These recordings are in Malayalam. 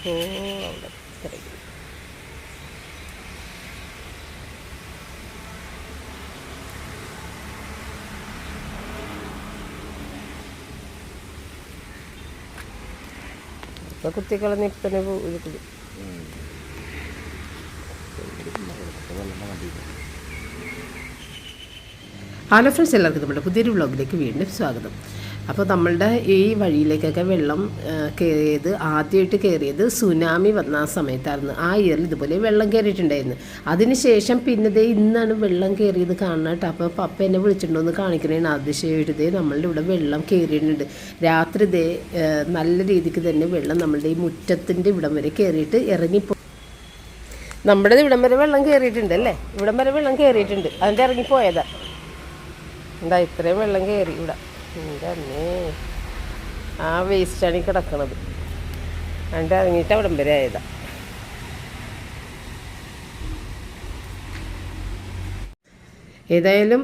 ഓഹോ അവിടെ തിരക്കി ഇപ്പൊ കുത്തിക്കളഞ്ഞ ഇപ്പനെ ഇരിക്കുന്നു ഹലോ ഫ്രണ്ട്സ് എല്ലാവർക്കും നമ്മുടെ പുതിയൊരു വ്ളോഗിലേക്ക് വീണ്ടും സ്വാഗതം. അപ്പോൾ നമ്മളുടെ ഈ വഴിയിലേക്കൊക്കെ വെള്ളം കയറിയത് ആദ്യമായിട്ട് കയറിയത് സുനാമി വന്ന ആ സമയത്തായിരുന്നു. ആ ഇയറിൽ ഇതുപോലെ വെള്ളം കയറിയിട്ടുണ്ടായിരുന്നു അതിനുശേഷം പിന്നെ ദേ ഇന്നാണ് വെള്ളം കയറിയത് കാണുന്നത് കേട്ടോ. അപ്പോൾ പപ്പ എന്നെ വിളിച്ചിട്ടുണ്ടോന്ന് കാണിക്കണേണ് അതിശയമായിട്ട് ദേ നമ്മളുടെ ഇവിടെ വെള്ളം കയറിയിട്ടുണ്ട് രാത്രി ദേ നല്ല രീതിക്ക് തന്നെ വെള്ളം നമ്മളുടെ ഈ മുറ്റത്തിന്റെ ഇവിടം വരെ കയറിയിട്ട് ഇറങ്ങിപ്പോ നമ്മുടെ ഇവിടം വരെ വെള്ളം കയറിയിട്ടുണ്ട് അല്ലേ? ഇവിടം വരെ വെള്ളം കയറിയിട്ടുണ്ട് അതിന്റെ ഇറങ്ങിപ്പോയതാ. എന്താ ഇത്രയും വെള്ളം കയറി ഇവിടെ? എന്റെ ആ വേസ്റ്റാണ് ഈ കിടക്കണത്. അതിന്റെ ഇറങ്ങിയിട്ട് അവിടം വരെ ആയതാ. ഏതായാലും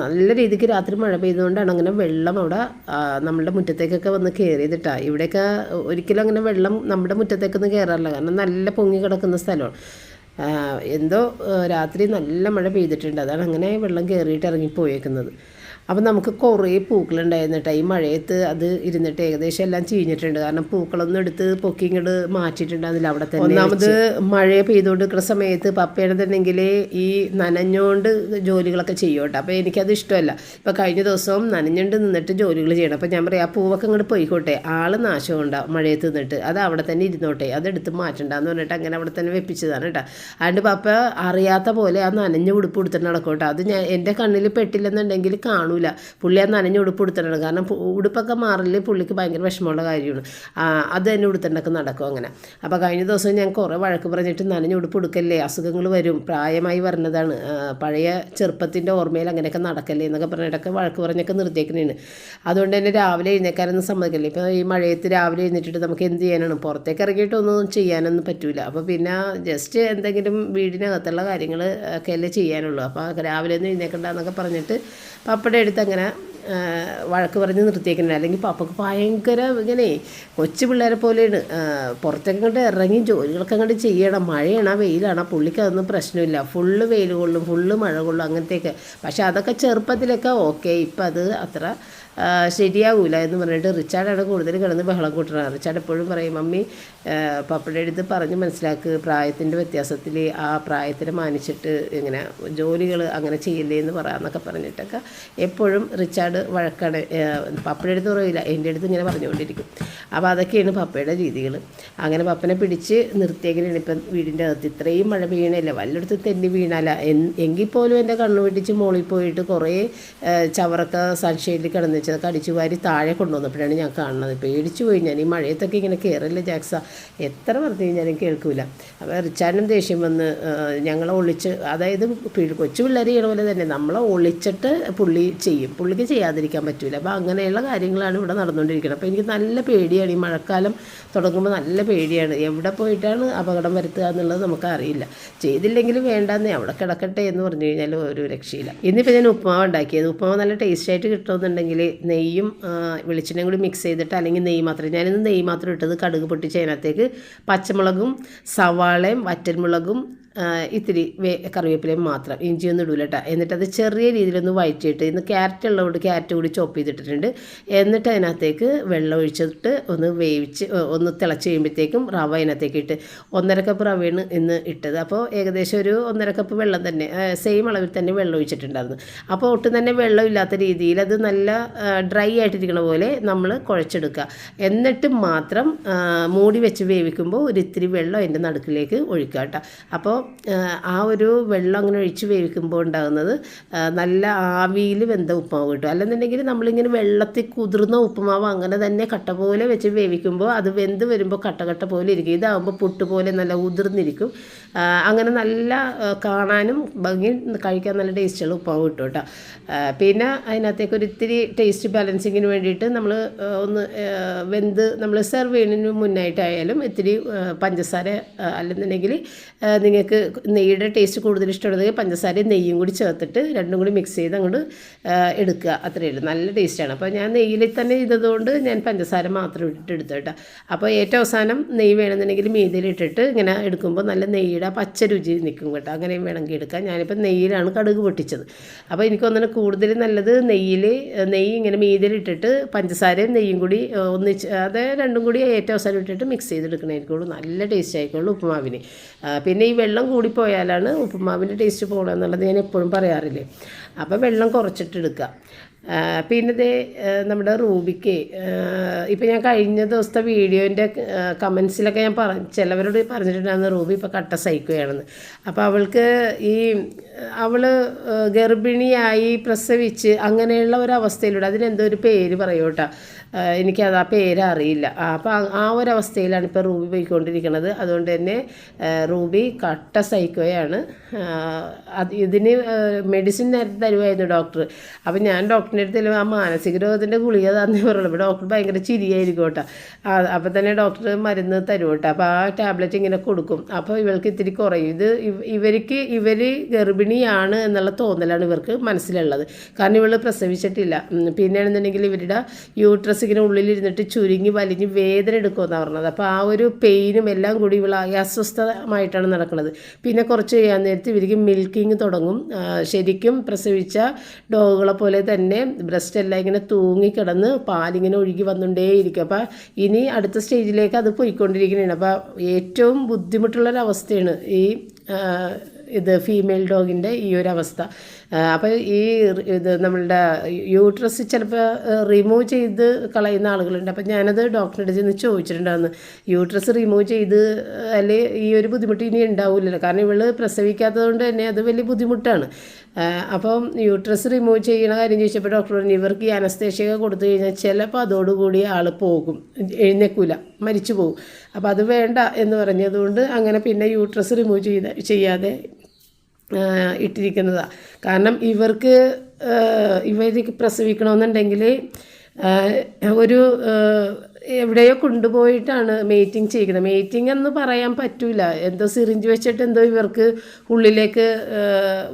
നല്ല രീതിക്ക് രാത്രി മഴ പെയ്തുകൊണ്ടാണ് അങ്ങനെ വെള്ളം അവിടെ നമ്മുടെ മുറ്റത്തേക്കൊക്കെ വന്ന് കയറിയതിട്ടാ ഇവിടെയൊക്കെ ഒരിക്കലും അങ്ങനെ വെള്ളം നമ്മുടെ മുറ്റത്തേക്കൊന്നും കയറാറില്ല കാരണം നല്ല പൊങ്ങി കിടക്കുന്ന സ്ഥലമാണ്. എന്തോ രാത്രി നല്ല മഴ പെയ്തിട്ടുണ്ട്. അതാണ് അങ്ങനെ വെള്ളം കയറിയിട്ട് ഇറങ്ങിപ്പോയേക്കുന്നത്. അപ്പം നമുക്ക് കുറേ പൂക്കളുണ്ടായിരുന്നു കേട്ടോ. ഈ മഴയത്ത് അത് ഇരുന്നിട്ട് ഏകദേശം എല്ലാം ചീഞ്ഞിട്ടുണ്ട്. കാരണം പൂക്കളൊന്നും എടുത്ത് പൊക്കി ഇങ്ങോട്ട് മാറ്റിയിട്ടുണ്ടായിരുന്നില്ല. അവിടെ തന്നെ ഒന്നാമത് മഴ പെയ്തുകൊണ്ടിരിക്കുന്ന സമയത്ത് പപ്പയാണെന്നുണ്ടെങ്കിൽ ഈ നനഞ്ഞുകൊണ്ട് ജോലികളൊക്കെ ചെയ്യും കേട്ടോ. അപ്പോൾ എനിക്കത് ഇഷ്ടമല്ല. ഇപ്പോൾ കഴിഞ്ഞ ദിവസവും നനഞ്ഞുകൊണ്ട് നിന്നിട്ട് ജോലികൾ ചെയ്യണം. അപ്പോൾ ഞാൻ പറയാം ആ പൂവൊക്കെ ഇങ്ങോട്ട് പോയിക്കോട്ടെ. ആൾ നാശമുണ്ടാവും മഴയത്ത് നിന്നിട്ട്. അത് അവിടെ തന്നെ ഇരുന്നോട്ടെ. അതെടുത്ത് മാറ്റണ്ടെന്ന് പറഞ്ഞിട്ട് അങ്ങനെ അവിടെ തന്നെ വെപ്പിച്ചതാണ് കേട്ടോ. അതുകൊണ്ട് പപ്പ അറിയാത്ത പോലെ ആ നനഞ്ഞ ഉടുപ്പ് കൊടുത്തിട്ട് നടക്കും കേട്ടോ. അത് ഞാൻ എന്റെ കണ്ണിൽ പെട്ടില്ലെന്നുണ്ടെങ്കിൽ കാണൂല. പുള്ളി ആ നനഞ്ഞ ഉടുപ്പ് കൊടുത്തിട്ടാണ് കാരണം ഉടുപ്പൊക്കെ മാറില്ലേ പുള്ളിക്ക് ഭയങ്കര വിഷമമുള്ള കാര്യമാണ്. അത് തന്നെ ഉടുത്തിട്ടൊക്കെ നടക്കും അങ്ങനെ. അപ്പോൾ കഴിഞ്ഞ ദിവസം ഞാൻ കുറേ വഴക്ക് പറഞ്ഞിട്ട് നനഞ്ഞ ഉടുപ്പ് എടുക്കല്ലേ അസുഖങ്ങൾ വരും പ്രായമായി വരുന്നതാണ് പഴയ ചെറുപ്പത്തിന്റെ ഓർമ്മയിൽ അങ്ങനെയൊക്കെ നടക്കല്ലേ എന്നൊക്കെ പറഞ്ഞിട്ടൊക്കെ വഴക്ക് പറഞ്ഞൊക്കെ നിർത്തിയേക്കുന്നതാണ് അതുകൊണ്ട് തന്നെ രാവിലെ എഴുന്നേക്കാനൊന്നും സമ്മതിക്കില്ല. ഇപ്പോൾ ഈ മഴയത്ത് രാവിലെ എഴുന്നേറ്റിട്ട് നമുക്ക് എന്ത് ചെയ്യാനാണ്? പുറത്തേക്ക് ഇറങ്ങിയിട്ടൊന്നും ചെയ്യാനൊന്നും പറ്റില്ല അപ്പോൾ പിന്നെ ജസ്റ്റ് എന്തെങ്കിലും വീടിനകത്തുള്ള കാര്യങ്ങൾ ഒക്കെ അല്ലേ ചെയ്യാനുള്ളൂ. അപ്പോൾ രാവിലെ ഒന്നും എഴുന്നേക്കണ്ടെന്നൊക്കെ പറഞ്ഞിട്ട് പപ്പയുടെ അടുത്ത് അങ്ങനെ വഴക്ക് പറഞ്ഞ് നിർത്തിയേക്കുന്നത് അല്ലെങ്കിൽ പപ്പക്ക് ഭയങ്കര ഇങ്ങനെ കൊച്ചു പിള്ളേരെ പോലെയാണ്. പുറത്തേക്ക് ഇറങ്ങി ജോലികളൊക്കെ അങ്ങോട്ട് ചെയ്യണം. മഴയാണോ വെയിലാണോ പുള്ളിക്ക് അതൊന്നും പ്രശ്നമില്ല. ഫുള്ള് വെയിൽ കൊള്ളും ഫുള്ള് മഴ കൊള്ളും അങ്ങനത്തെയൊക്കെ. പക്ഷെ അതൊക്കെ ചെറുപ്പത്തിലൊക്കെ ഓക്കെ. ഇപ്പം അത് അത്ര ശരിയാകൂല എന്ന് പറഞ്ഞിട്ട് റിച്ചാർഡാണ് കൂടുതൽ കിടന്ന് ബഹളം കൂട്ടണത് റിച്ചാർഡ് എപ്പോഴും പറയും മമ്മി പപ്പയുടെ അടുത്ത് പറഞ്ഞ് മനസ്സിലാക്ക് പ്രായത്തിന്റെ വ്യത്യാസത്തിൽ ആ പ്രായത്തിനെ മാനിച്ചിട്ട് ഇങ്ങനെ ജോലികൾ അങ്ങനെ ചെയ്യില്ലേ എന്ന് പറയാമെന്നൊക്കെ പറഞ്ഞിട്ടൊക്കെ എപ്പോഴും റിച്ചാർഡ് വഴക്കാണ്. പപ്പയുടെ അടുത്ത് പറയില്ല എന്റെ അടുത്ത് ഇങ്ങനെ പറഞ്ഞുകൊണ്ടിരിക്കും. അപ്പോൾ അതൊക്കെയാണ് പപ്പയുടെ രീതികൾ അങ്ങനെ പപ്പനെ പിടിച്ച് നിർത്തിയെങ്കിലാണ് ഇപ്പം വീടിന്റെ അകത്ത് ഇത്രയും മഴ വീണല്ലേ വല്ലയിടത്ത് തെന്നി വീണാല. എങ്കിൽ പോലും എന്റെ കണ്ണു വെട്ടിച്ച് മുകളിൽ പോയിട്ട് കുറേ ചവറൊക്കെ സൺഷെയ്ഡിൽ കിടന്ന് വെച്ചതൊക്കെ അടിച്ചു വാരി താഴെ കൊണ്ടുവന്നപ്പോഴാണ് ഞാൻ കാണുന്നത്. പേടിച്ചു പോയി ഞാൻ. ഈ മഴയത്തൊക്കെ ഇങ്ങനെ കയറില്ല ജാക്സ? എത്ര പറഞ്ഞു കഴിഞ്ഞാലും കേൾക്കൂല. അപ്പോൾ റിച്ചാനും ദേഷ്യം വന്ന് ഞങ്ങളെ ഒളിച്ച് അതായത് കൊച്ചു പിള്ളേർ ചെയ്യണ പോലെ തന്നെ നമ്മളെ ഒളിച്ചിട്ട് പുള്ളി ചെയ്യും. പുള്ളിക്ക് ചെയ്യാതിരിക്കാൻ പറ്റില്ല അപ്പോൾ അങ്ങനെയുള്ള കാര്യങ്ങളാണ് ഇവിടെ നടന്നുകൊണ്ടിരിക്കുന്നത്. അപ്പോൾ എനിക്ക് നല്ല പേടിയാണ്. ഈ മഴക്കാലം തുടങ്ങുമ്പോൾ നല്ല പേടിയാണ്. എവിടെ പോയിട്ടാണ് അപകടം വരുത്തുക എന്നുള്ളത് നമുക്കറിയില്ല. ചെയ്തില്ലെങ്കിലും വേണ്ടെന്നേ. അവിടെ കിടക്കട്ടെ എന്ന് പറഞ്ഞു കഴിഞ്ഞാൽ ഒരു രക്ഷയില്ല. ഇന്നിപ്പോൾ ഞാൻ ഉപ്മാവ് ഉണ്ടാക്കിയത്. ഉപ്മാവ് നല്ല ടേസ്റ്റായിട്ട് കിട്ടുമെന്നുണ്ടെങ്കിൽ നെയ്യും വെളിച്ചെണ്ണയും കൂടി മിക്സ് ചെയ്തിട്ട് അല്ലെങ്കിൽ നെയ്യ് മാത്രം. ഞാനിന്ന് നെയ്യ് മാത്രം ഇട്ടത് കടുക് പൊട്ടിച്ച് അതിനകത്തേക്ക് പച്ചമുളകും സവാളയും വറ്റൽമുളകും ഇത്തിരി വേ കറിവേപ്പിലയും മാത്രം ഇഞ്ചിയൊന്നും ഇടൂല കേട്ടോ എന്നിട്ട് അത് ചെറിയ രീതിയിലൊന്ന് വഴറ്റിയിട്ട് ഇന്ന് ക്യാരറ്റ് ഉള്ളതുകൊണ്ട് ക്യാരറ്റ് കൂടി ചോപ്പ് ചെയ്തിട്ടിട്ടുണ്ട്. എന്നിട്ട് അതിനകത്തേക്ക് വെള്ളം ഒഴിച്ചിട്ട് ഒന്ന് വേവിച്ച് ഒന്ന് തിളച്ച് കഴിയുമ്പോഴത്തേക്കും റവ അതിനകത്തേക്ക് ഇട്ട് ഒന്നര കപ്പ് റവയാണ് ഇന്ന് ഇട്ടത്. അപ്പോൾ ഏകദേശം ഒരു ഒന്നര കപ്പ് വെള്ളം തന്നെ സെയിം അളവിൽ തന്നെ വെള്ളം ഒഴിച്ചിട്ടുണ്ടായിരുന്നു. അപ്പോൾ ഒട്ടും തന്നെ വെള്ളം ഇല്ലാത്ത രീതിയിൽ അത് നല്ല ഡ്രൈ ആയിട്ടിരിക്കണ പോലെ നമ്മൾ കുഴച്ചെടുക്കുക. എന്നിട്ട് മാത്രം മൂടി വെച്ച് വേവിക്കുമ്പോൾ ഒരു ഇത്തിരി വെള്ളം അതിന്റെ നടുക്കിലേക്ക് ഒഴിക്കുക കേട്ടോ അപ്പോൾ ആ, ഒരു വെള്ളം അങ്ങനെ ഒഴിച്ച് വേവിക്കുമ്പോൾ ഉണ്ടാകുന്നത് നല്ല ആവിയിൽ വെന്ത ഉപ്പുമാവ് കിട്ടും. അല്ലെന്നുണ്ടെങ്കിൽ നമ്മളിങ്ങനെ വെള്ളത്തിൽ കുതിർന്ന ഉപ്പുമാവ് അങ്ങനെ തന്നെ കട്ട പോലെ വെച്ച് വേവിക്കുമ്പോൾ അത് വെന്ത് വരുമ്പോൾ കട്ട കട്ട പോലെ ഇരിക്കും. ഇതാകുമ്പോൾ പുട്ട് പോലെ നല്ല ഉതിർന്നിരിക്കും. അങ്ങനെ നല്ല കാണാനും ഭംഗി കഴിക്കാൻ നല്ല ടേസ്റ്റുള്ള ഉപ്പാവ് കിട്ടും കേട്ടോ. പിന്നെ അതിനകത്തേക്ക് ഒരു ഇത്തിരി ടേസ്റ്റ് ബാലൻസിങ്ങിന് വേണ്ടിയിട്ട് നമ്മൾ ഒന്ന് വെന്ത് നമ്മൾ സെർവ് ചെയ്യുന്നതിന് മുന്നായിട്ടായാലും ഇത്തിരി പഞ്ചസാര അല്ലെന്നുണ്ടെങ്കിൽ നിങ്ങൾക്ക് നെയ്യുടെ ടേസ്റ്റ് കൂടുതൽ ഇഷ്ടമുള്ളത് പഞ്ചസാരയും നെയ്യും കൂടി ചേർത്തിട്ട് രണ്ടും കൂടി മിക്സ് ചെയ്ത് അങ്ങോട്ട് എടുക്കുക. അത്രയേ ഉള്ളൂ. നല്ല ടേസ്റ്റാണ് അപ്പോൾ ഞാൻ നെയ്യിൽ തന്നെ ചെയ്തതുകൊണ്ട് ഞാൻ പഞ്ചസാര മാത്രം ഇട്ടിട്ട് എടുത്തു കേട്ടോ. അപ്പോൾ ഏറ്റവും അവസാനം നെയ്യ് വേണമെന്നുണ്ടെങ്കിൽ മീതിയിലിട്ടിട്ട് ഇങ്ങനെ എടുക്കുമ്പോൾ നല്ല നെയ്യുടെ പച്ച രുചി നിൽക്കും കേട്ടോ. അങ്ങനെയും വേണമെങ്കിൽ എടുക്കാം ഞാനിപ്പോൾ നെയ്യിലാണ് കടുക് പൊട്ടിച്ചത്. അപ്പോൾ എനിക്ക് തോന്നുന്നു കൂടുതൽ നല്ലത് നെയ്യിൽ നെയ്യ് ഇങ്ങനെ മീതിലിട്ടിട്ട് പഞ്ചസാരയും നെയ്യും കൂടി ഒന്നിച്ച് അത് രണ്ടും കൂടി ഏറ്റവും അവസാനം ഇട്ടിട്ട് മിക്സ് ചെയ്തെടുക്കണമായിരിക്കുള്ളൂ നല്ല ടേസ്റ്റ് ആയിക്കോളൂ ഉപ്പുമാവിന്. പിന്നെ ഈ വെള്ളം കൂടിപ്പോയാലാണ് ഉപ്പുമാവിന്റെ ടേസ്റ്റ് പോകണമെന്നുള്ളത് ഞാൻ എപ്പോഴും പറയാറില്ലേ. അപ്പോൾ വെള്ളം കുറച്ചിട്ടെടുക്കുക ആ, പിന്നെ ദേ നമ്മുടെ റൂബിക്ക് ഇപ്പം ഞാൻ കഴിഞ്ഞ ദിവസത്തെ വീഡിയോന്റെ കമൻസിലൊക്കെ ഞാൻ പറ ചിലവരോട് പറഞ്ഞിട്ടുണ്ടായിരുന്നു റൂബി ഇപ്പോൾ കട്ട സഹിക്കുകയാണെന്ന്. അപ്പോൾ അവൾക്ക് ഈ അവൾ ഗർഭിണിയായി പ്രസവിച്ച് അങ്ങനെയുള്ള ഒരു അതിനെന്തോ ഒരു പേര് പറയൂട്ട എനിക്കത് ആ പേര് അറിയില്ല. അപ്പോൾ ആ- ഒരു അവസ്ഥയിലാണ് ഇപ്പോൾ റൂബി പോയിക്കൊണ്ടിരിക്കുന്നത് അതുകൊണ്ട് തന്നെ റൂബി കട്ട സൈക്കോയാണ് ഇതിന് മെഡിസിൻ നേരത്തെ തരുമായിരുന്നു ഡോക്ടർ. അപ്പോൾ ഞാൻ ഡോക്ടറിന്റെ അടുത്ത് ആ മാനസിക രോഗത്തിന്റെ ഗുളിക തന്നെ പറയുള്ളൂ. അപ്പോൾ ഡോക്ടർ ഭയങ്കര ചിരിയായിരിക്കും കേട്ടോ. അപ്പോൾ തന്നെ ഡോക്ടർ മരുന്ന് തരും കേട്ടോ. അപ്പോൾ ആ ടാബ്ലറ്റ് ഇങ്ങനെ കൊടുക്കും. അപ്പോൾ ഇവൾക്ക് ഇത്തിരി കുറയും. ഇത് ഇവർക്ക് ഇവർ ഗർഭിണിയാണ് എന്നുള്ള തോന്നലാണ് ഇവർക്ക് മനസ്സിലുള്ളത്. കാരണം ഇവൾ പ്രസവിച്ചിട്ടില്ല. പിന്നെയാണെന്നുണ്ടെങ്കിൽ ഇവരുടെ യൂട്രസ് ഇങ്ങനെ ഉള്ളിലിരുന്നിട്ട് ചുരുങ്ങി വലിഞ്ഞ് വേദന എടുക്കുമെന്നാണ് പറഞ്ഞത്. അപ്പോൾ ആ ഒരു പെയിനും എല്ലാം കൂടി ഇവൾ അസ്വസ്ഥമായിട്ടാണ് നടക്കുന്നത്. പിന്നെ കുറച്ച് ചെയ്യാൻ നേരത്ത് ഇവർക്ക് മിൽക്കിങ് തുടങ്ങും. ശരിക്കും പ്രസവിച്ച ഡോഗുകളെ പോലെ തന്നെ ബ്രസ്റ്റ് എല്ലാം ഇങ്ങനെ തൂങ്ങിക്കിടന്ന് പാലിങ്ങനെ ഒഴുകി വന്നുകൊണ്ടേയിരിക്കും. അപ്പോൾ ഇനി അടുത്ത സ്റ്റേജിലേക്ക് അത് പോയിക്കൊണ്ടിരിക്കുകയാണ് അപ്പോൾ ഏറ്റവും ബുദ്ധിമുട്ടുള്ളൊരവസ്ഥയാണ് ഈ ഇത് ഫീമെയിൽ ഡോഗിന്റെ ഈ ഒരു അവസ്ഥ അപ്പോൾ ഈ ഇത് നമ്മളുടെ യൂട്രസ് ചിലപ്പോൾ റിമൂവ് ചെയ്ത് കളയുന്ന ആളുകളുണ്ട്. അപ്പം ഞാനത് ഡോക്ടറിന്റെ ചെന്ന് ചോദിച്ചിട്ടുണ്ടായിരുന്നു. യൂട്രസ് റിമൂവ് ചെയ്ത് അല്ലേ ഈ ഒരു ബുദ്ധിമുട്ട് ഇനി ഉണ്ടാവില്ലല്ലോ. കാരണം ഇവൾ പ്രസവിക്കാത്തത് കൊണ്ട് തന്നെ അത് വലിയ ബുദ്ധിമുട്ടാണ്. അപ്പം യൂട്രസ് റിമൂവ് ചെയ്യണ കാര്യം ചോദിച്ചപ്പോൾ ഡോക്ടർ പറഞ്ഞു ഇവർക്ക് ഈ അനസ്തേഷ്യ കൊടുത്തു കഴിഞ്ഞാൽ ചിലപ്പോൾ അതോടുകൂടി ആൾ പോകും. എഴുന്നേക്കൂല മരിച്ചു പോകും. അപ്പോൾ അത് വേണ്ട എന്ന് പറഞ്ഞതുകൊണ്ട് അങ്ങനെ പിന്നെ യൂട്രസ് റിമൂവ് ചെയ്ത ചെയ്യാതെ ഇട്ടിരിക്കുന്നതാണ് കാരണം ഇവർക്ക് ഇവർക്ക് പ്രസവിക്കണമെന്നുണ്ടെങ്കിൽ ഒരു എവിടെയോ കൊണ്ടുപോയിട്ടാണ് മേറ്റിംഗ് ചെയ്യുന്നത്. മേറ്റിംഗ് എന്ന് പറയാൻ പറ്റൂല. എന്തോ സിറിഞ്ച് വെച്ചിട്ട് എന്തോ ഇവർക്ക് ഉള്ളിലേക്ക്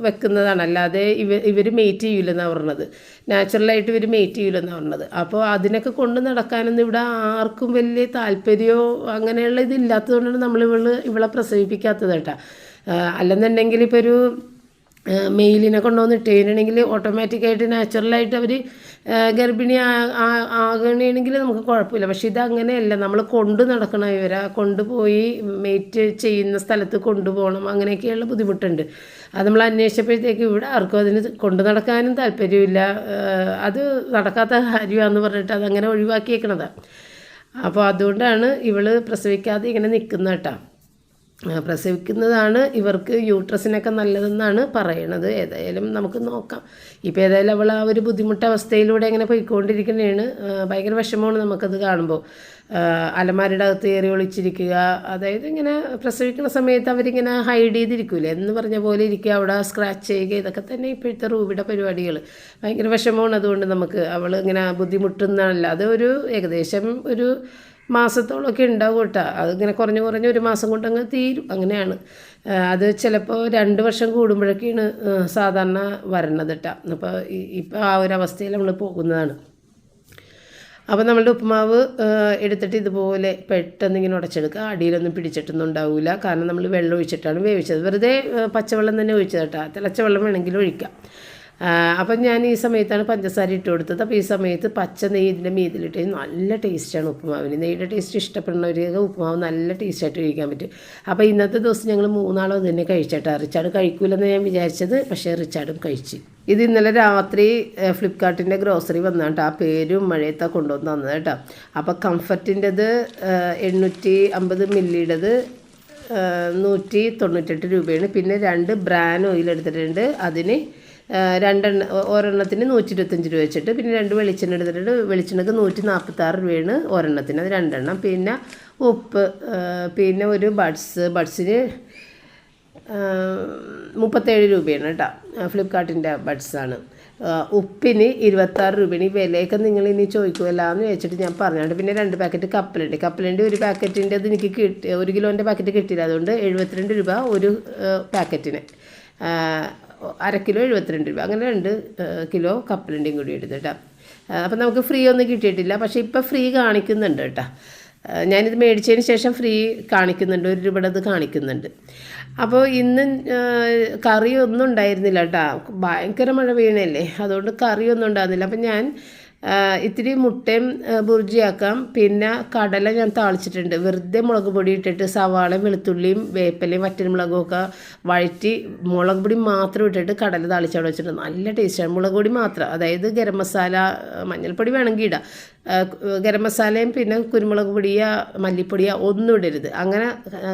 വെക്കുന്നതാണ്. അല്ലാതെ ഇവ ഇവർ മേറ്റ് ചെയ്യൂലെന്നാണ് പറഞ്ഞത്. നാച്ചുറലായിട്ട് ഇവർ മേറ്റ് ചെയ്യൂലെന്നാണ് പറഞ്ഞത്. അപ്പോൾ അതിനൊക്കെ കൊണ്ട് നടക്കാനൊന്നും ഇവിടെ ആർക്കും വലിയ താല്പര്യമോ അങ്ങനെയുള്ള ഇതില്ലാത്തതുകൊണ്ടാണ് നമ്മൾ ഇവൾ ഇവളെ പ്രസവിപ്പിക്കാത്തത് കേട്ടോ. അല്ലെന്നുണ്ടെങ്കിൽ ഇപ്പോൾ ഒരു മെയിലിനെ കൊണ്ടുവന്ന് ഇട്ടുകഴിഞ്ഞിട്ടുണ്ടെങ്കിൽ ഓട്ടോമാറ്റിക്കായിട്ട് നാച്ചുറലായിട്ട് അവർ ഗർഭിണി ആകണമെങ്കിൽ നമുക്ക് കുഴപ്പമില്ല. പക്ഷേ ഇത് അങ്ങനെയല്ല നമ്മൾ കൊണ്ടു നടക്കണം ഇവരെ. കൊണ്ടുപോയി മെയ്റ്റ് ചെയ്യുന്ന സ്ഥലത്ത് കൊണ്ടുപോകണം. അങ്ങനെയൊക്കെയുള്ള ബുദ്ധിമുട്ടുണ്ട്. അത് നമ്മൾ അന്വേഷിച്ചപ്പോഴത്തേക്ക് ഇവിടെ ആർക്കും അതിന് കൊണ്ടു നടക്കാനും താല്പര്യമില്ല. അത് നടക്കാത്ത കാര്യമാണെന്ന് പറഞ്ഞിട്ട് അതങ്ങനെ ഒഴിവാക്കിയേക്കണതാണ് അപ്പോൾ അതുകൊണ്ടാണ് ഇവൾ പ്രസവിക്കാതെ ഇങ്ങനെ നിൽക്കുന്ന കേട്ടോ. ആ, പ്രസവിക്കുന്നതാണ് ഇവർക്ക് യൂട്രസിനൊക്കെ നല്ലതെന്നാണ് പറയണത്. ഏതായാലും നമുക്ക് നോക്കാം. ഇപ്പോൾ ഏതായാലും അവൾ ആ ഒരു ബുദ്ധിമുട്ട് അവസ്ഥയിലൂടെ ഇങ്ങനെ പോയിക്കൊണ്ടിരിക്കുന്നതാണ് ഭയങ്കര വിഷമമാണ് നമുക്കത് കാണുമ്പോൾ അലമാരുടെ അകത്ത് കയറി ഒളിച്ചിരിക്കുക. അതായത് ഇങ്ങനെ പ്രസവിക്കുന്ന സമയത്ത് അവരിങ്ങനെ ഹൈഡ് ചെയ്തിരിക്കൂലേ? എന്ന് പറഞ്ഞ പോലെ ഇരിക്കുക. അവിടെ സ്ക്രാച്ച് ചെയ്യുക. ഇതൊക്കെ തന്നെ ഇപ്പോഴത്തെ റൂബിയുടെ പരിപാടികൾ ഭയങ്കര വിഷമമാണ്. അതുകൊണ്ട് നമുക്ക് അവൾ ഇങ്ങനെ ബുദ്ധിമുട്ടുന്നതല്ല. അത് ഒരു ഏകദേശം ഒരു മാസത്തോളമൊക്കെ ഉണ്ടാവും കേട്ടോ. അതിങ്ങനെ കുറഞ്ഞ് കുറഞ്ഞ് ഒരു മാസം കൊണ്ട് അങ്ങ് തീരും. അങ്ങനെയാണ്. അത് ചിലപ്പോൾ രണ്ട് വർഷം കൂടുമ്പോഴൊക്കെയാണ് സാധാരണ വരണത് കേട്ടോ. അപ്പോൾ ഇപ്പോൾ ആ ഒരു അവസ്ഥയിൽ നമ്മൾ പോകുന്നതാണ്. അപ്പോൾ നമ്മളുടെ ഉപ്പുമാവ് എടുത്തിട്ട് ഇതുപോലെ പെട്ടെന്ന് ഇങ്ങനെ ഉടച്ചെടുക്കുക. അടിയിലൊന്നും പിടിച്ചിട്ടൊന്നും ഉണ്ടാവില്ല കാരണം നമ്മൾ വെള്ളം ഒഴിച്ചിട്ടാണ് വേവിച്ചത്. വെറുതെ പച്ചവെള്ളം തന്നെ ഒഴിച്ചത് കേട്ടോ. തിളച്ച വെള്ളം വേണമെങ്കിൽ ഒഴിക്കാം. അപ്പം ഞാൻ ഈ സമയത്താണ് പഞ്ചസാര ഇട്ട് കൊടുത്തത്. അപ്പോൾ ഈ സമയത്ത് പച്ച നെയ്യ് മീതിലിട്ട് നല്ല ടേസ്റ്റാണ് ഉപ്പുമാവിന്. നെയ്യുടെ ടേസ്റ്റ് ഇഷ്ടപ്പെടുന്ന ഇഷ്ടപ്പെടുന്നവർക്ക് ഉപ്പുമാവ് നല്ല ടേസ്റ്റായിട്ട് കഴിക്കാൻ പറ്റും. അപ്പോൾ ഇന്നത്തെ ദിവസം ഞങ്ങൾ മൂന്നാളും അത് തന്നെ കഴിച്ചേട്ടാ. റിച്ചാർഡ് കഴിക്കൂലെന്ന് ഞാൻ വിചാരിച്ചത് പക്ഷേ റിച്ചാർഡും കഴിച്ചു. ഇത് ഇന്നലെ രാത്രി ഫ്ലിപ്കാർട്ടിന്റെ ഗ്രോസറി വന്നാട്ടോ ആ പേരും മഴയത്താണ് കൊണ്ടുവന്ന് തന്നത് കേട്ടോ അപ്പോൾ കംഫർട്ടിന്റെത് എണ്ണൂറ്റി അമ്പത് മില്ലിയുടേത് നൂറ്റി തൊണ്ണൂറ്റെട്ട് രൂപയാണ്. പിന്നെ രണ്ട് ബ്രാൻ ഓയിൽ എടുത്തിട്ടുണ്ട്. അതിന് രണ്ടെണ്ണ ഒരെണ്ണത്തിന് നൂറ്റി ഇരുപത്തഞ്ച് രൂപ വെച്ചിട്ട് പിന്നെ രണ്ട് വെളിച്ചെണ്ണ എടുത്തിട്ടുണ്ട്. വെളിച്ചെണ്ണക്ക് നൂറ്റി നാൽപ്പത്താറ് രൂപയാണ് ഒരെണ്ണത്തിന്. അത് രണ്ടെണ്ണം. പിന്നെ ഉപ്പ് പിന്നെ ഒരു ബഡ്സ്. ബഡ്സിന് മുപ്പത്തേഴ് രൂപയാണ് കേട്ടോ. ഫ്ലിപ്കാർട്ടിന്റെ ബഡ്സാണ്. ഉപ്പിന് ഇരുപത്താറ് രൂപയാണ്. ഈ വിലയൊക്കെ നിങ്ങൾ ഇനി ചോദിക്കുമല്ലോ എന്ന് ചോദിച്ചിട്ട് ഞാൻ പറഞ്ഞുകൊണ്ട് പിന്നെ രണ്ട് പാക്കറ്റ് കപ്പലുണ്ട്. കപ്പലിന്റെ ഒരു പാക്കറ്റിന്റെ അത് എനിക്ക് കിട്ടി ഒരു കിലോന്റെ പാക്കറ്റ് കിട്ടിയില്ല. അതുകൊണ്ട് എഴുപത്തിരണ്ട് രൂപ ഒരു പാക്കറ്റിന്. അര കിലോ എഴുപത്തിരണ്ട് രൂപ. അങ്ങനെ രണ്ട് കിലോ കപ്പലിന്റെയും കൂടി എടുത്തു കേട്ടോ. അപ്പം നമുക്ക് ഫ്രീ ഒന്നും കിട്ടിയിട്ടില്ല. പക്ഷേ ഇപ്പം ഫ്രീ കാണിക്കുന്നുണ്ട് കേട്ടോ. ഞാനിത് മേടിച്ചതിന് ശേഷം ഫ്രീ കാണിക്കുന്നുണ്ട്. ഒരു രൂപയുടെ അത് കാണിക്കുന്നുണ്ട്. അപ്പോൾ ഇന്ന് കറിയൊന്നും ഉണ്ടായിരുന്നില്ല കേട്ടോ. ഭയങ്കര മഴ വീണല്ലേ അതുകൊണ്ട് കറിയൊന്നും ഉണ്ടായിരുന്നില്ല. അപ്പം ഞാൻ ഇത്തിരി മുട്ടയും ബുർജിയാക്കാം. പിന്നെ കടല ഞാൻ താളിച്ചിട്ടുണ്ട്. വെറുതെ മുളക് പൊടി ഇട്ടിട്ട് സവാളയും വെളുത്തുള്ളിയും വേപ്പലയും വറ്റൻമുളകും ഒക്കെ വഴറ്റി മുളക് പൊടി മാത്രം ഇട്ടിട്ട് കടല താളിച്ചവിടെ വെച്ചിട്ടുണ്ട്. നല്ല ടേസ്റ്റാണ് മുളക് പൊടി മാത്രം. അതായത് ഗരം മസാല മഞ്ഞൾപ്പൊടി വേണമെങ്കിൽ ഇടാം. ഗരം മസാലയും പിന്നെ കുരുമുളക് പൊടിയോ മല്ലിപ്പൊടിയോ ഒന്നും ഇടരുത്. അങ്ങനെ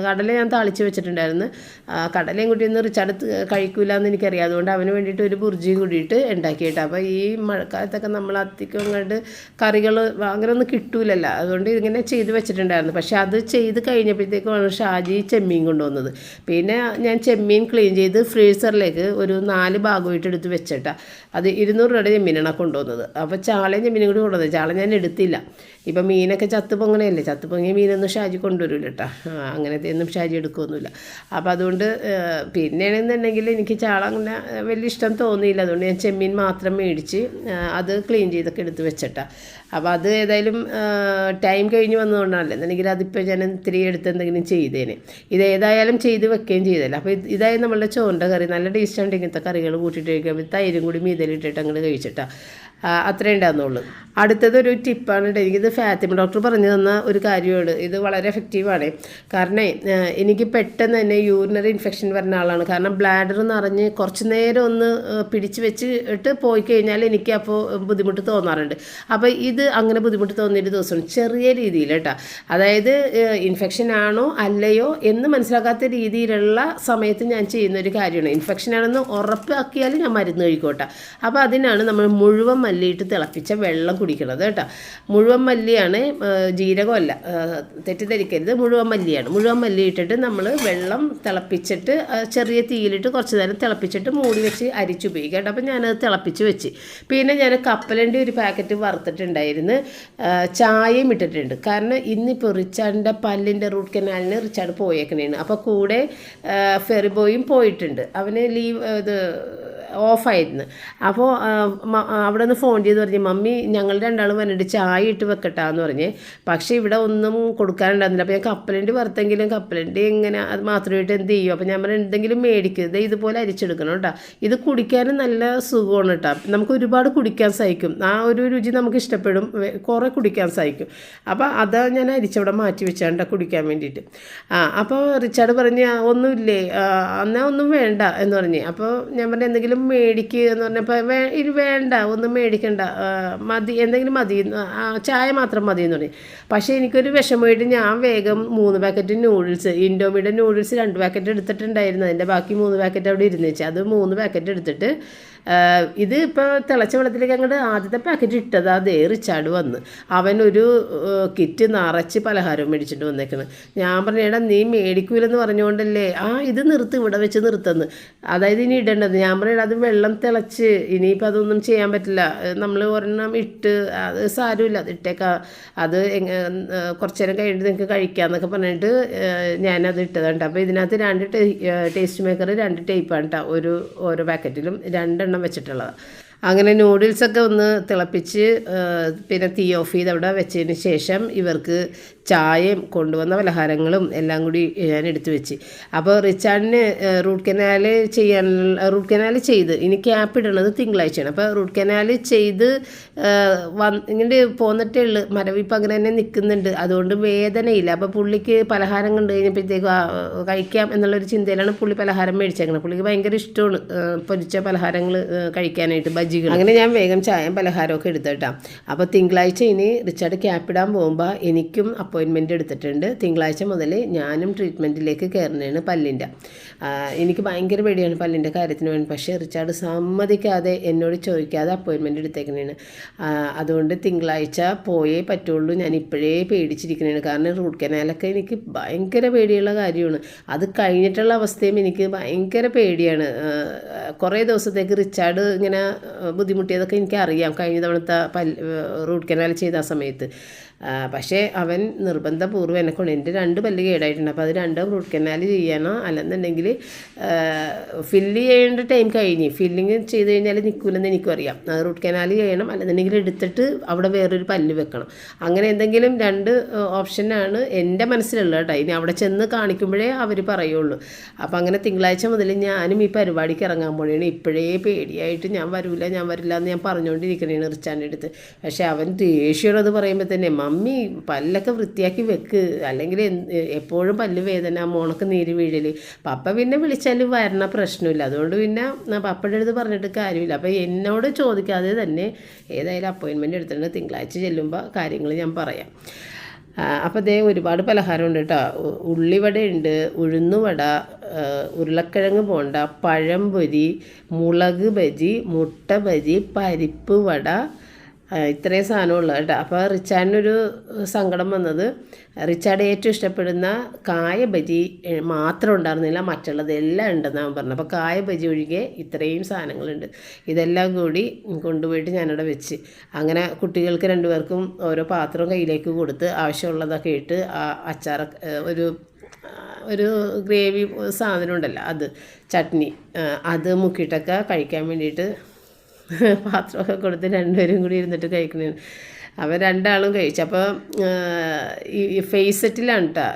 കടല ഞാൻ താളിച്ച് വെച്ചിട്ടുണ്ടായിരുന്നു. കടലയും കൂടി ഒന്ന് റിച്ചാർഡ് കഴിക്കില്ല എന്ന് എനിക്കറിയാം. അതുകൊണ്ട് അവന് വേണ്ടിയിട്ട് ഒരു ബുർജിയും കൂടിയിട്ട് ഉണ്ടാക്കിയിട്ട്. അപ്പോൾ ഈ മഴക്കാലത്തൊക്കെ നമ്മൾ അധികം അങ്ങോട്ട് കറികൾ അങ്ങനെ ഒന്നും കിട്ടൂലല്ലോ. അതുകൊണ്ട് ഇങ്ങനെ ചെയ്ത് വെച്ചിട്ടുണ്ടായിരുന്നു. പക്ഷേ അത് ചെയ്ത് കഴിഞ്ഞപ്പോഴത്തേക്കുമാണ് ഷാജി ചെമ്മീൻ കൊണ്ടുവന്നത്. പിന്നെ ഞാൻ ചെമ്മീൻ ക്ലീൻ ചെയ്ത് ഫ്രീസറിലേക്ക് ഒരു നാല് ഭാഗമായിട്ട് എടുത്ത് വെച്ചിട്ടാണ് അത് ഇരുന്നൂറ് രൂപയുടെ ചെമ്മീനാണ് കൊണ്ടുവന്നത്. അപ്പോൾ ചാളയും ചെമ്മീനും കൂടി കൊണ്ടുവന്നത്. ചാള ഞാൻ എടുത്തില്ല. ഇപ്പം മീനൊക്കെ ചത്ത് പൊങ്ങണയല്ലേ ചത്ത് മീനൊന്നും ഷാജി കൊണ്ടുവരില്ല കേട്ടോ അങ്ങനത്തെ ഒന്നും ഷാജി എടുക്കുകയൊന്നുമില്ല അപ്പോൾ അതുകൊണ്ട് പിന്നെയാണെന്നുണ്ടെങ്കിൽ എനിക്ക് ചാള അങ്ങനെ വലിയ ഇഷ്ടം തോന്നിയില്ല. അതുകൊണ്ട് ഞാൻ ചെമ്മീൻ മാത്രം മേടിച്ച് അത് ക്ലീൻ ചെയ്തൊക്കെ എടുത്ത് വെച്ചിട്ടാ. അപ്പോൾ അത് ഏതായാലും ടൈം കഴിഞ്ഞ് വന്നതുകൊണ്ടാണല്ലോ എന്നുണ്ടെങ്കിൽ അതിപ്പോൾ ഞാൻ ഇത്തിരി എടുത്ത് എന്തെങ്കിലും ചെയ്തേനെ. ഇത് ഏതായാലും ചെയ്ത് വെക്കുകയും ചെയ്തല്ലോ അപ്പോൾ ഇതായി നമ്മളുടെ ചോറിന്റെ കറി. നല്ല ടേസ്റ്റ് ഉണ്ട് ഇങ്ങനത്തെ കറികൾ കൂട്ടിയിട്ട് കഴിക്കുമ്പോൾ തൈരും കൂടി മീതലിട്ടിട്ട് അങ്ങോട്ട് കഴിച്ചിട്ടാ. ആ, അത്രേ ഉണ്ടാകുന്നുള്ളൂ അടുത്തതൊരു ടിപ്പാണ് കേട്ടോ എനിക്കിത് ഫാത്തിമ ഡോക്ടർ പറഞ്ഞു തന്ന ഒരു കാര്യമാണ്. ഇത് വളരെ എഫക്റ്റീവാണ് കാരണം എനിക്ക് പെട്ടെന്ന് തന്നെ യൂറിനറി ഇൻഫെക്ഷൻ വരുന്ന ആളാണ്. കാരണം ബ്ലാഡർ നിറഞ്ഞ് കുറച്ച് നേരം ഒന്ന് പിടിച്ച് വെച്ചിട്ട് പോയി കഴിഞ്ഞാൽ എനിക്ക് അപ്പോൾ ബുദ്ധിമുട്ട് തോന്നാറുണ്ട്. അപ്പോൾ ഇത് അങ്ങനെ ബുദ്ധിമുട്ട് തോന്നിയൊരു ദിവസമാണ്. ചെറിയ രീതിയിൽ കേട്ടോ. അതായത് ഇൻഫെക്ഷൻ ആണോ അല്ലയോ എന്ന് മനസ്സിലാക്കാത്ത രീതിയിലുള്ള സമയത്ത് ഞാൻ ചെയ്യുന്ന ഒരു കാര്യമാണ്. ഇൻഫെക്ഷൻ ആണെന്ന് ഉറപ്പാക്കിയാൽ ഞാൻ മരുന്ന് കഴിക്കോട്ടെ അപ്പോൾ അതിനാണ് നമ്മൾ മുഴുവൻ മല്ലിയിട്ട് തിളപ്പിച്ച വെള്ളം കുടിക്കണത് കേട്ടോ. മുഴുവൻ മല്ലിയാണ് ജീരകമല്ല തെറ്റിദ്ധരിക്കരുത്. മുഴുവൻ മല്ലിയാണ്. മുഴുവൻ മല്ലി ഇട്ടിട്ട് നമ്മൾ വെള്ളം തിളപ്പിച്ചിട്ട് ചെറിയ തീയിലിട്ട് കുറച്ച് നേരം തിളപ്പിച്ചിട്ട് മൂടി വെച്ച് അരിച്ചുപയോഗിക്കാം കേട്ടോ. അപ്പോൾ ഞാനത് തിളപ്പിച്ച് വെച്ച്. പിന്നെ ഞാൻ കപ്പലന്റെ ഒരു പാക്കറ്റ് വറുത്തിട്ടുണ്ടായിരുന്നു. ചായയും ഇട്ടിട്ടുണ്ട്. കാരണം ഇന്നിപ്പോൾ റിച്ചാർഡിന്റെ പല്ലിന്റെ റൂട്ട് കനാലിന് റിച്ചാർഡ് പോയേക്കണേണ് അപ്പോൾ കൂടെ ഫെറിബോയും പോയിട്ടുണ്ട്. അവന് ലീവ് ഇത് ഓഫായിരുന്നു. അപ്പോൾ അവിടെ നിന്ന് ഫോൺ ചെയ്ത് പറഞ്ഞ് മമ്മി ഞങ്ങൾ രണ്ടാളും വന്നിട്ട് ചായ ഇട്ട് വെക്കട്ടെ എന്ന് പറഞ്ഞ്. പക്ഷേ ഇവിടെ ഒന്നും കൊടുക്കാനുണ്ടായിരുന്നില്ല. അപ്പോൾ ഞാൻ കപ്പലണ്ടി വറുത്തെങ്കിലും കപ്പലണ്ടി ഇങ്ങനെ അത് മാത്രമായിട്ട് എന്ത് ചെയ്യും? അപ്പോൾ ഞാൻ എന്തെങ്കിലും മേടിക്കരുത് ഇത് ഇതുപോലെ അരിച്ചെടുക്കണം കേട്ടോ ഇത് കുടിക്കാനും നല്ല സുഖമാണ് കേട്ടോ നമുക്ക് ഒരുപാട് കുടിക്കാൻ സഹിക്കും. ആ ഒരു രുചി നമുക്ക് ഇഷ്ടപ്പെടും. കുറേ കുടിക്കാൻ സഹിക്കും. അപ്പോൾ അത് ഞാൻ അരിച്ചവിടെ മാറ്റി വെച്ചാണ്ട കുടിക്കാൻ വേണ്ടിയിട്ട്. ആ അപ്പോൾ റിച്ചാർഡ് പറഞ്ഞ് "ആ, ഒന്നുമില്ലേ? എന്നാൽ ഒന്നും വേണ്ട. എന്ന് പറഞ്ഞ്. അപ്പോൾ ഞാൻ പറഞ്ഞ എന്തെങ്കിലും മേടിക്കുക എന്ന് പറഞ്ഞപ്പോൾ ഇത് വേണ്ട ഒന്നും മേടിക്കണ്ട മതി എന്തെങ്കിലും മതി ചായ മാത്രം മതി എന്ന് പറഞ്ഞു. പക്ഷേ എനിക്കൊരു വിഷമമായിട്ട് ഞാൻ വേഗം മൂന്ന് പാക്കറ്റ് നൂഡിൽസ് ഇൻഡോമിയുടെ നൂഡിൽസ് രണ്ട് പാക്കറ്റ് എടുത്തിട്ടുണ്ടായിരുന്നു. അതിന്റെ ബാക്കി മൂന്ന് പാക്കറ്റ് അവിടെ ഇരുന്ന് വെച്ചാൽ അത് മൂന്ന് പാക്കറ്റ് എടുത്തിട്ട് ഇത് ഇപ്പോൾ തിളച്ച വെള്ളത്തിലേക്ക് അങ്ങോട്ട് ആദ്യത്തെ പാക്കറ്റ് ഇട്ടത് അതേ റിച്ചാർഡ് വന്ന്. അവനൊരു ഒരു കിറ്റ് നിറച്ച് പലഹാരം മേടിച്ചിട്ട് വന്നേക്കണ്. ഞാൻ പറഞ്ഞു എടാ നീ മേടിക്കൂലെന്ന് പറഞ്ഞുകൊണ്ടല്ലേ? ആ ഇത് നിർത്ത് ഇവിടെ വെച്ച് നിർത്തുന്നു. അതായത് ഇനി ഇടേണ്ടത്. ഞാൻ പറഞ്ഞു അത് വെള്ളം തിളച്ച് ഇനിയിപ്പോൾ അതൊന്നും ചെയ്യാൻ പറ്റില്ല. നമ്മൾ ഒരെണ്ണം ഇട്ട് അത് സാരമില്ല അത് ഇട്ടേക്കാം. അത് കുറച്ച് നേരം കഴിഞ്ഞിട്ട് നിങ്ങൾക്ക് കഴിക്കാമെന്നൊക്കെ പറഞ്ഞിട്ട് ആ, ഞാനത് ഇട്ടതുണ്ട് അപ്പോൾ ഇതിനകത്ത് രണ്ട് ടേസ്റ്റ് മേക്കർ രണ്ട് ടൈപ്പാണ് കേട്ടോ ഒരു ഓരോ പാക്കറ്റിലും രണ്ടെണ്ണം വെച്ചിട്ടുള്ളത്. അങ്ങനെ നൂഡിൽസൊക്കെ ഒന്ന് തിളപ്പിച്ച് പിന്നെ തീ ഓഫ് ചെയ്ത് അവിടെ വെച്ചതിന് ശേഷം ഇവർക്ക് ചായയും കൊണ്ടുവന്ന പലഹാരങ്ങളും എല്ലാം കൂടി ഞാൻ എടുത്തു വെച്ച്. അപ്പോൾ റിച്ചാർഡിന് റൂട്ട് കനാൽ ചെയ്യാൻ റൂട്ട് കനാൽ ചെയ്ത് ഇനി ക്യാപ്പ് ഇടണത് തിങ്കളാഴ്ചയാണ്. അപ്പോൾ റൂട്ട് കനാൽ ചെയ്ത് വന്ന് ഇങ്ങനെ പോന്നിട്ടേ ഉള്ളു. മരവിപ്പ് അങ്ങനെ തന്നെ നിൽക്കുന്നുണ്ട്. അതുകൊണ്ട് വേദനയില്ല. അപ്പോൾ പുള്ളിക്ക് പലഹാരം കണ്ടു കഴിഞ്ഞപ്പോഴത്തേക്കും കഴിക്കാം എന്നുള്ളൊരു ചിന്തയിലാണ് പുള്ളി പലഹാരം മേടിച്ചേക്കുന്നത് പുള്ളിക്ക് ഭയങ്കര ഇഷ്ടമാണ് പൊരിച്ച പലഹാരങ്ങൾ കഴിക്കാനായിട്ട്. ബജ്ജികൾ അങ്ങനെ ഞാൻ വേഗം ചായയും പലഹാരമൊക്കെ എടുത്തിട്ടാം. അപ്പോൾ തിങ്കളാഴ്ച ഇനി റിച്ചാർഡ് ക്യാപ്പിടാൻ പോകുമ്പോൾ എനിക്കും അപ്പോയിൻമെന്റ് എടുത്തിട്ടുണ്ട്. തിങ്കളാഴ്ച മുതൽ ഞാനും ട്രീറ്റ്മെന്റിലേക്ക് കയറുന്നതാണ് പല്ലിന്റെ എനിക്ക് ഭയങ്കര പേടിയാണ് പല്ലിന്റെ കാര്യത്തിന് വേണ്ടി. പക്ഷേ റിച്ചാർഡ് സമ്മതിക്കാതെ എന്നോട് ചോദിക്കാതെ അപ്പോയിൻമെന്റ് എടുത്തേക്കണേണ് അതുകൊണ്ട് തിങ്കളാഴ്ച പോയേ പറ്റുള്ളൂ. ഞാൻ ഇപ്പോഴേ പേടിച്ചിരിക്കണേണ് കാരണം റൂട്ട് കനാലൊക്കെ എനിക്ക് ഭയങ്കര പേടിയുള്ള കാര്യമാണ്. അത് കഴിഞ്ഞിട്ടുള്ള അവസ്ഥയും എനിക്ക് ഭയങ്കര പേടിയാണ്. കുറേ ദിവസത്തേക്ക് റിച്ചാർഡ് ഇങ്ങനെ ബുദ്ധിമുട്ടിയതൊക്കെ എനിക്കറിയാം. കഴിഞ്ഞ തവണത്തെ പല്ല് റൂട്ട് കനാൽ ചെയ്ത സമയത്ത്. പക്ഷേ അവൻ നിർബന്ധപൂർവം എന്നെ കൊണ്ട് എന്റെ രണ്ട് പല്ല് കേടായിട്ടുണ്ട്. അപ്പോൾ അത് രണ്ടും റൂട്ട് കനാൽ ചെയ്യണം? അല്ലെന്നുണ്ടെങ്കിൽ ഫില്ല് ചെയ്യേണ്ട ടൈം കഴിഞ്ഞ്. ഫില്ലിങ് ചെയ്ത് കഴിഞ്ഞാൽ നിൽക്കില്ലെന്ന് എനിക്കും അറിയാം അത് റൂട്ട് കനാൽ ചെയ്യണം. അല്ലെന്നുണ്ടെങ്കിൽ എടുത്തിട്ട് അവിടെ വേറൊരു പല്ല് വെക്കണം. അങ്ങനെ എന്തെങ്കിലും രണ്ട് ഓപ്ഷനാണ് എന്റെ മനസ്സിലുള്ളത് കേട്ടോ. ഇനി അവിടെ ചെന്ന് കാണിക്കുമ്പോഴേ അവർ പറയുള്ളൂ. അപ്പോൾ അങ്ങനെ തിങ്കളാഴ്ച മുതൽ ഞാനും ഈ പരിപാടിക്ക് ഇറങ്ങാൻ പോണേണ് ഇപ്പോഴേ പേടിയായിട്ട് ഞാൻ വരില്ല ഞാൻ വരില്ല എന്ന് ഞാൻ പറഞ്ഞുകൊണ്ടിരിക്കണേ റിച്ചാന്റെ അടുത്ത്. പക്ഷേ അവൻ ദേഷ്യമുള്ളത് പറയുമ്പോൾ തന്നെ മമ്മി പല്ലൊക്കെ വൃത്തിയാക്കി വെക്ക്. അല്ലെങ്കിൽ എപ്പോഴും പല്ല് വേദന മോണക്ക് നീര് വീഴൽ പപ്പ പിന്നെ വിളിച്ചാൽ വരണ പ്രശ്നമില്ല. അതുകൊണ്ട് പിന്നെ പപ്പയുടെ അടുത്ത് പറഞ്ഞിട്ട് കാര്യമില്ല. അപ്പോൾ എന്നോട് ചോദിക്കാതെ തന്നെ ഏതായാലും അപ്പോയിൻമെന്റ് എടുത്തിട്ടുണ്ട്. തിങ്കളാഴ്ച ചെല്ലുമ്പോൾ കാര്യങ്ങൾ ഞാൻ പറയാം. അപ്പോൾ ദേ ഒരുപാട് പലഹാരമുണ്ട് കേട്ടോ. ഉള്ളിവടയുണ്ട് ഉഴുന്നുവട ഉരുളക്കിഴങ്ങ് പോണ്ട പഴംപൊരി മുളക് ബജി മുട്ട ബജി പരിപ്പ് വട ഇത്രയും സാധനമുള്ളൂ കേട്ടോ. അപ്പോൾ റിച്ചാഡിനൊരു സങ്കടം വന്നത് റിച്ചാർഡ് ഏറ്റവും ഇഷ്ടപ്പെടുന്ന കായ ബജി മാത്രം ഉണ്ടായിരുന്നില്ല മറ്റുള്ളത് എല്ലാം ഉണ്ടെന്നാണ് പറഞ്ഞത്. അപ്പോൾ കായ ബജി ഒഴികെ ഇത്രയും സാധനങ്ങളുണ്ട്. ഇതെല്ലാം കൂടി കൊണ്ടുപോയിട്ട് ഞാനവിടെ വെച്ച്. അങ്ങനെ കുട്ടികൾക്ക് രണ്ടുപേർക്കും ഓരോ പാത്രം കയ്യിലേക്ക് കൊടുത്ത് ആവശ്യമുള്ളതൊക്കെ ഇട്ട് ആ അച്ചാർ ഒരു ഒരു ഗ്രേവി സാധനം ഉണ്ടല്ലോ അത് ചട്നി അത് മുക്കിയിട്ടൊക്കെ കഴിക്കാൻ വേണ്ടിയിട്ട് പാത്രമൊക്കെ കൊടുത്ത് രണ്ടുപേരും കൂടി ഇരുന്നിട്ട് കഴിക്കണേ. അവർ രണ്ടാളും കഴിച്ചു. അപ്പോൾ ഈ ഫേസ് സെറ്റിലാണ് കേട്ടോ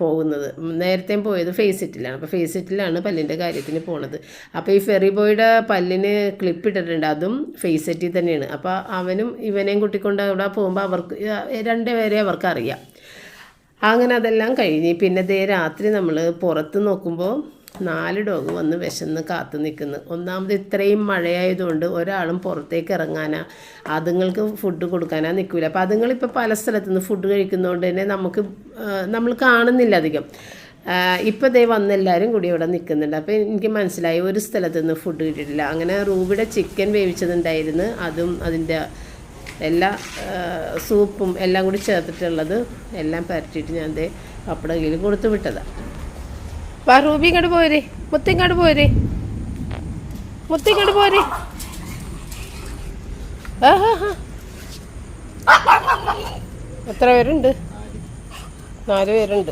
പോകുന്നത്. നേരത്തെ പോയത് ഫേസ് സെറ്റിലാണ് അപ്പോൾ ഫേസ് സെറ്റിലാണ് പല്ലിന്റെ കാര്യത്തിന് പോണത്. അപ്പോൾ ഈ ഫെറി ബോയുടെ പല്ലിന് ക്ലിപ്പ് ഇട്ടിട്ടുണ്ട്. അതും ഫേസ് സെറ്റിൽ തന്നെയാണ്. അപ്പോൾ അവനും ഇവനെയും കുട്ടിക്കൊണ്ട് അവിടെ പോകുമ്പോൾ അവർക്ക് രണ്ടുപേരെ അവർക്കറിയാം അങ്ങനെ അതെല്ലാം കഴിഞ്ഞ്. പിന്നെ ദേ രാത്രി നമ്മൾ പുറത്ത് നോക്കുമ്പോൾ നാല് ഡോഗ് വന്ന് വിശന്ന് കാത്തു നിൽക്കുന്നു. ഒന്നാമത് ഇത്രയും മഴയായതുകൊണ്ട് ഒരാളും പുറത്തേക്ക് ഇറങ്ങാനാ. അതുങ്ങൾക്ക് ഫുഡ് കൊടുക്കാനാ നിൽക്കില്ല അപ്പോൾ അതുങ്ങളിപ്പോൾ പല സ്ഥലത്തുനിന്ന് ഫുഡ് കഴിക്കുന്നതുകൊണ്ട് തന്നെ നമുക്ക് നമ്മൾ കാണുന്നില്ല അധികം. ഇപ്പോൾ ദേ വന്ന് എല്ലാവരും കൂടി ഇവിടെ നിൽക്കുന്നുണ്ട്. അപ്പോൾ എനിക്ക് മനസ്സിലായി ഒരു സ്ഥലത്തുനിന്ന് ഫുഡ് കിട്ടിയിട്ടില്ല. അങ്ങനെ റൂബിയുടെ ചിക്കൻ വേവിച്ചതുണ്ടായിരുന്നു. അതും അതിന്റെ എല്ലാ സൂപ്പും എല്ലാം കൂടി ചേർത്തിട്ടുള്ളത് എല്ലാം പരട്ടിയിട്ട് ഞാൻ ദേ പപ്പട കൊടുത്തു വിട്ടതാണ് വാ റൂബി ഇങ്ങോട്ട് പോരെ. മുത്തിങ്ങോട്ട് പോരെ. മുത്തിങ്ങോട്ട് പോരെ. എത്ര പേരുണ്ട്? നാല് പേരുണ്ട്.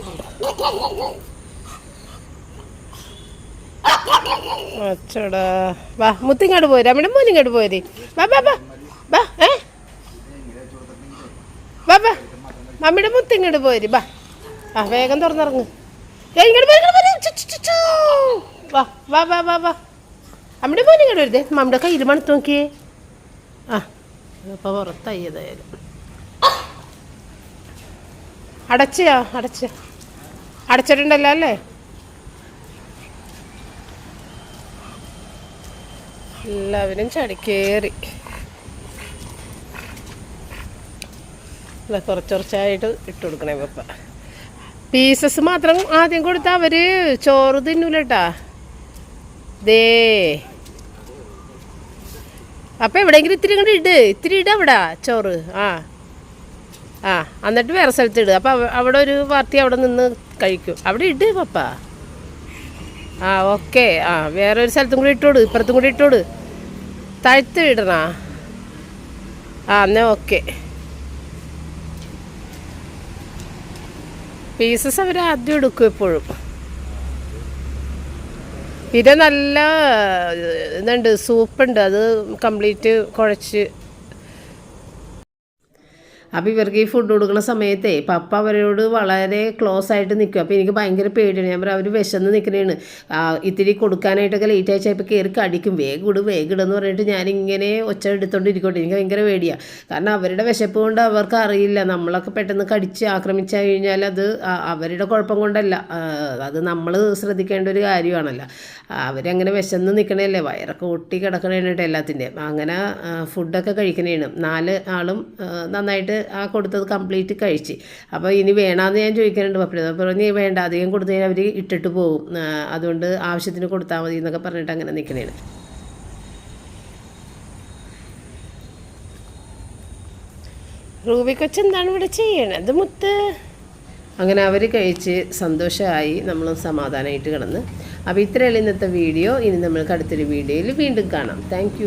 അച്ചടാ. വാ മുത്തിങ്ങോട്ട് പോരെ. അമ്മയുടെ മോൻ ഇങ്ങോട്ട് പോരെ. വാ ബാ വാ. വാ ഏ? വാ വാ. മമ്മിയുടെ മുത്തിങ്ങോട്ട് പോര്. വാ. ആ വേഗം തുറന്നിറങ്ങ്. ഇങ്ങോട്ട് പോര്, വാ വാ വാ വാ വാ. അമ്മയുടെ മോനെ ഇങ്ങോട്ട് വരുതേ. മമ്മിയുടെ കയ്യിൽ മണത്ത് നോക്കിയേ. ആ അപ്പോൾ പുറത്തായി ഏതായാലും. അടച്ചയാ അടച്ച. അടച്ചിട്ടുണ്ടല്ലോ അല്ലേ? എല്ലാവരും ചടിക്കേറി കുറച്ച് കുറച്ചായിട്ട് ഇട്ട് കൊടുക്കണേ പപ്പ പീസസ് മാത്രം ആദ്യം കൊടുത്താൽ അവർ ചോറ് തിന്നൂലട്ടാ. ദേ. അപ്പം എവിടെയെങ്കിലും ഇത്തിരി ഇങ്ങോട്ട് ഇട്. ഇത്തിരി ഇട് അവിടെ ചോറ്. ആ. ആ എന്നിട്ട് വേറെ സ്ഥലത്ത് ഇടുക അപ്പം അവിടെ ഒരു പാർട്ടി അവിടെ നിന്ന് കഴിക്കും. അവിടെ ഇട് പപ്പ. ആ ഓക്കെ. ആ വേറെ ഒരു സ്ഥലത്തും കൂടി ഇട്ടോട്. ഇപ്പുറത്തും കൂടി ഇട്ടോട്. താഴ്ത്ത് ഇടണ? ആ എന്നാ ഓക്കെ. പീസസ് അവർ ആദ്യം എടുക്കും എപ്പോഴും. പിന്നെ നല്ല ഇതുണ്ട് സൂപ്പുണ്ട്. അത് കംപ്ലീറ്റ് കുഴച്ച് അപ്പോൾ ഇവർക്ക് ഈ ഫുഡ് കൊടുക്കുന്ന സമയത്തെ പപ്പ അവരോട് വളരെ ക്ലോസ് ആയിട്ട് നിൽക്കും. അപ്പോൾ എനിക്ക് ഭയങ്കര പേടിയാണ്. ഞാൻ പറയാം അവർ വിശന്ന് നിൽക്കുന്നതാണ് ഇത്തിരി കൊടുക്കാനായിട്ടൊക്കെ ലേറ്റ് ആയി ഇപ്പോൾ കയറി കടിക്കും. വേഗം ഇട് വേഗം ഇടെന്ന് പറഞ്ഞിട്ട് ഞാനിങ്ങനെ ഒച്ച എടുത്തോണ്ടിരിക്കട്ടെ. എനിക്ക് ഭയങ്കര പേടിയാണ് കാരണം അവരുടെ വിശപ്പ് കൊണ്ട് അവർക്ക് അറിയില്ല. നമ്മളൊക്കെ പെട്ടെന്ന് കടിച്ച് ആക്രമിച്ച കഴിഞ്ഞാൽ അത് അവരുടെ കുഴപ്പം കൊണ്ടല്ല. അത് നമ്മൾ ശ്രദ്ധിക്കേണ്ട ഒരു കാര്യമാണല്ലോ. അവരങ്ങനെ വിശന്ന് നിൽക്കണല്ലേ വയറൊക്കെ ഒട്ടി കിടക്കണേണിട്ട് എല്ലാത്തിന്റെയും അങ്ങനെ ഫുഡൊക്കെ കഴിക്കണേണ്. നാല് ആളും നന്നായിട്ട് ആ കൊടുത്തത് കംപ്ലീറ്റ് കഴിച്ച്. അപ്പോൾ ഇനി വേണമെന്ന് ഞാൻ ചോദിക്കാനുണ്ട് പപ്പഴ അപ്പോൾ പറഞ്ഞ് വേണ്ട അധികം കൊടുത്തു കഴിഞ്ഞാൽ അവർ ഇട്ടിട്ട് പോകും അതുകൊണ്ട് ആവശ്യത്തിന് കൊടുത്താൽ മതി എന്നൊക്കെ പറഞ്ഞിട്ട് അങ്ങനെ നിൽക്കണേണ് റൂബി കൊച്ചെന്താണ് ഇവിടെ ചെയ്യണത് മുത്ത്? അങ്ങനെ അവർ കഴിച്ച് സന്തോഷമായി നമ്മൾ സമാധാനമായിട്ട് കിടന്ന്. അപ്പോൾ ഇത്രയല്ല ഇന്നത്തെ വീഡിയോ. ഇനി നമ്മൾക്ക് അടുത്തൊരു വീഡിയോയിൽ വീണ്ടും കാണാം. താങ്ക്